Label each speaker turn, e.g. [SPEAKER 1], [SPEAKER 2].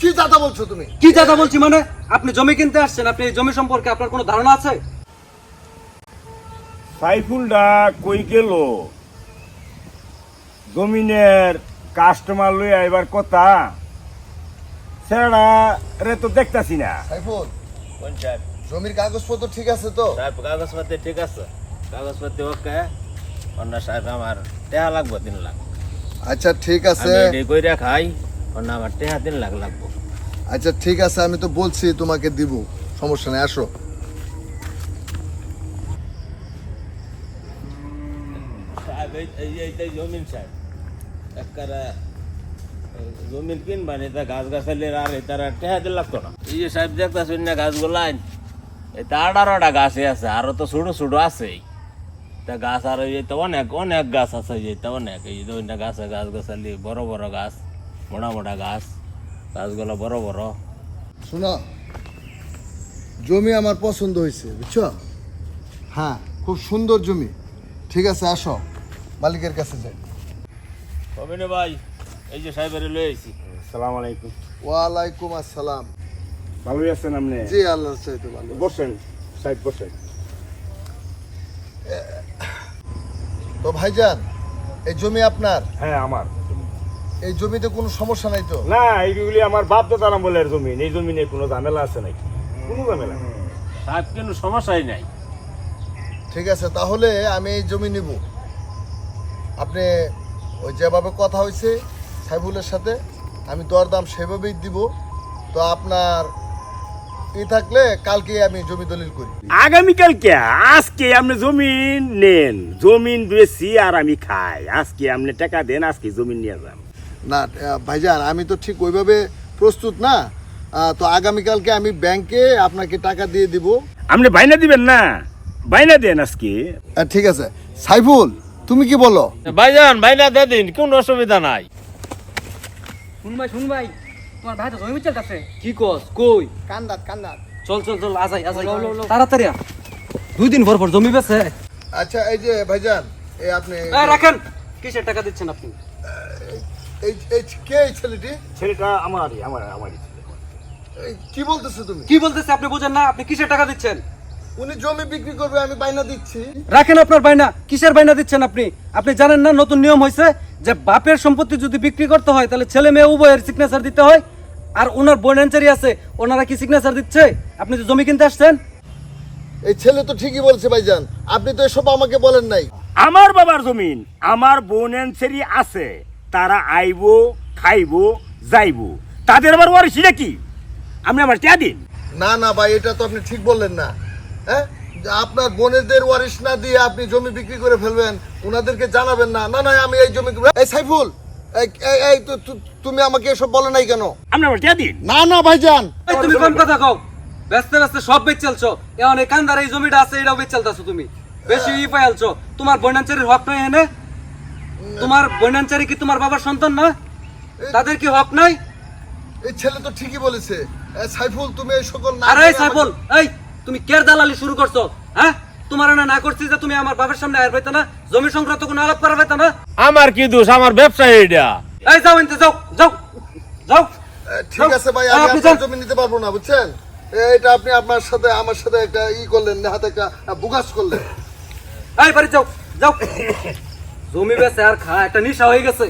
[SPEAKER 1] কি দাদা বলছো তুমি?
[SPEAKER 2] কি দাদা বলছি মানে? আপনি জমি কিনতে আসছেন আপনি এই জমি সম্পর্কে আপনার কোনো ধারণা আছে?
[SPEAKER 3] সাইফুলটা কই গেল? জমিনের কাস্টমার লই আইবার কথা। সেটা রে তো দেখতাছি না।
[SPEAKER 1] সাইফুল
[SPEAKER 4] কোন
[SPEAKER 1] জমির কাগজপত্র ঠিক আছে তো?
[SPEAKER 4] সাহেব কাগজপত্র ঠিক আছে। কাগজপত্র ওকে। অন্য সাহেব আমার টেহা লাগবো তিন লাখ।
[SPEAKER 1] আচ্ছা ঠিক আছে।
[SPEAKER 4] কইরা খাই। অন্য আমার টেহা তিন লাখ লাগবো
[SPEAKER 1] আচ্ছা ঠিক আছে আমি তো বলছি তোমাকে দিব। সমস্যা নেই আসো।
[SPEAKER 4] সাহেব এই এই- এইটাই জমিন সাহেব। একবারে জমিন কিনবানি তা গাছ গাছালির আর এটার টেহা দিন লাগতো না। এই যে সাহেব দেখতেছেন না গাছগুলান এটা আঠারোটা গাছে আছে আরও তো ছোট ছোট আছেই। তা গাছ আর এই তো অনেক অনেক গাছ আছে এই অনেক এই গাছ গাছ গাছালি বড় বড় গাছ। মোটা মোটা গাছ গাছগুলো বড় বড়।
[SPEAKER 1] শোনো জমি আমার পছন্দ হয়েছে বুঝছ? হ্যাঁ খুব সুন্দর জমি। ঠিক আছে আসো মালিকের কাছে যাই।
[SPEAKER 4] কবিনে ভাই এই যে সাহেবের লয়ে আইছি।
[SPEAKER 3] সালাম আলাইকুম।
[SPEAKER 1] ওয়ালাইকুম আসসালাম।
[SPEAKER 3] ভালোই আছেন আপনি?
[SPEAKER 1] জি আল্লাহ চাইতে ভালো
[SPEAKER 3] বসেন সাইড বসেন।
[SPEAKER 1] তো ভাইজান এই জমি আপনার?
[SPEAKER 3] হ্যাঁ আমার।
[SPEAKER 1] এই জমিতে কোনো সমস্যা নাই তো?
[SPEAKER 3] না এইগুলি আমার বাপ দাদার আমলের জমি। এই জমি নিয়ে কোনো ঝামেলা আছে নাকি? কোনো ঝামেলা।
[SPEAKER 4] সাহেব কিন্তু সমস্যাই নাই।
[SPEAKER 1] ঠিক আছে তাহলে আমি এই জমি নিব। আপনি ওই যেভাবে কথা হয়েছে সাইফুলের সাথে আমি দরদাম সেভাবেই দিব। তো আপনার ই থাকলে কালকে আমি জমি দলিল করি।
[SPEAKER 3] আগামীকাল কে? আজকে আপনি জমিন নেন। জমিন বেশি আর আমি খাই। আজকে আপনি টাকা দেন আজকে জমিন নিয়ে যান।
[SPEAKER 1] না ভাইজান আমি তো ঠিক ওইভাবে প্রস্তুত না। তো আগামীকালকে আমি ব্যাংকে আপনাকে টাকা দিয়ে দিব।
[SPEAKER 3] আপনি বাইনা দিবেন না? বাইনা দেন আজকে।
[SPEAKER 1] ঠিক আছে। সাইফুল তুমি কি বলো?
[SPEAKER 4] ভাইজান বাইনা দে দিন কোন অসুবিধা নাই।
[SPEAKER 5] শুন ভাই শুন ভাই তোমার ভাই তো জমি চলতেছে।
[SPEAKER 2] কি কস কই?
[SPEAKER 5] কান্দাত কান্দাত।
[SPEAKER 2] চল চল চল আজাই আজাই তাড়াতাড়ি দুই দিন পর পর জমি বেছে
[SPEAKER 1] আচ্ছা এই যে ভাইজান এই আপনি
[SPEAKER 2] রাখেন কিসের টাকা দিচ্ছেন আপনি?
[SPEAKER 1] এই এই কে এই ছেলেটি?
[SPEAKER 3] ছেলেটা আমারই আমার আমারই
[SPEAKER 1] কি বলতেছো তুমি?
[SPEAKER 2] কি বলতেছে আপনি বোঝেন না আপনি কিসের টাকা দিচ্ছেন?
[SPEAKER 1] উনি জমি বিক্রি করবে আমি বাইনা দিচ্ছি।
[SPEAKER 2] রাখেন আপনার বাইনা কিসের বাইনা দিচ্ছেন আপনি? আপনি জানেন না নতুন নিয়ম হয়েছে যে বাপের সম্পত্তি যদি বিক্রি করতে হয় তাহলে ছেলে মেয়ে উভয়ের সিগনেচার দিতে হয়। আর ওনার বোনাঞ্চারি আছে ওনারা কি সিগনেচার দিচ্ছে? আপনি যে জমি কিনতে আসছেন?
[SPEAKER 1] এই ছেলে তো ঠিকই বলছে ভাইজান আপনি তো এসব আমাকে বলেন নাই।
[SPEAKER 3] আমার বাবার জমিন আমার বোন আছে। তারা আইবো খাইবো যাইবো। তাদের আবার ওয়ারিস কি আপনি আমার টিয়া দিন।
[SPEAKER 1] না না ভাই এটা তো আপনি ঠিক বললেন না। হ্যাঁ? আপনার বোনেদের ওয়ারিশ না দিয়ে আপনি জমি বিক্রি করে ফেলবেন ওনাদেরকে জানাবেন না। না না আমি এই জমি এই সাইফুল এই তুমি আমাকে এসব বলে নাই কেন?
[SPEAKER 3] আপনি আমার টিয়া দিন।
[SPEAKER 1] না না ভাইজান।
[SPEAKER 2] এই তুমি কম কথা কও? ব্যস্ত ব্যস্ত সব বেচ চলছো এখন এই কান্দার এই জমিটা আছে এটাও বেচ চলতেছো তুমি। বেশি ই পাইলছো। তোমার বৈনাঞ্চারির হক নাই এনে? তোমার বৈনাঞ্চারি কি তোমার বাবার সন্তান না? তাদের কি হক নাই?
[SPEAKER 1] এই ছেলে তো ঠিকই বলেছে। সাইফুল তুমি এই সকল না
[SPEAKER 2] আরে সাইফুল এই তুমি কের দালালি শুরু করছ? হ্যাঁ? তোমার না না করছি যে তুমি আমার বাবার সামনে আর পাইতা না জমি সংক্রান্ত কোনো আলাপ করা পাইতা না?
[SPEAKER 4] আমার কি দোষ? আমার ব্যবসা এইটা
[SPEAKER 2] এই যাও এনতে যাও যাও যাও।
[SPEAKER 1] ঠিক আছে ভাই আমি আপনার জমি নিতে পারব না বুঝছেন? এ, এটা আপনি আপনার সাথে আমার সাথে একটা ই করলেন হাতে একটা বুগাস করলেন।
[SPEAKER 2] এই বাড়ি যাও যাও। জমি বেচে আর খা একটা নিশা হয়ে গেছে।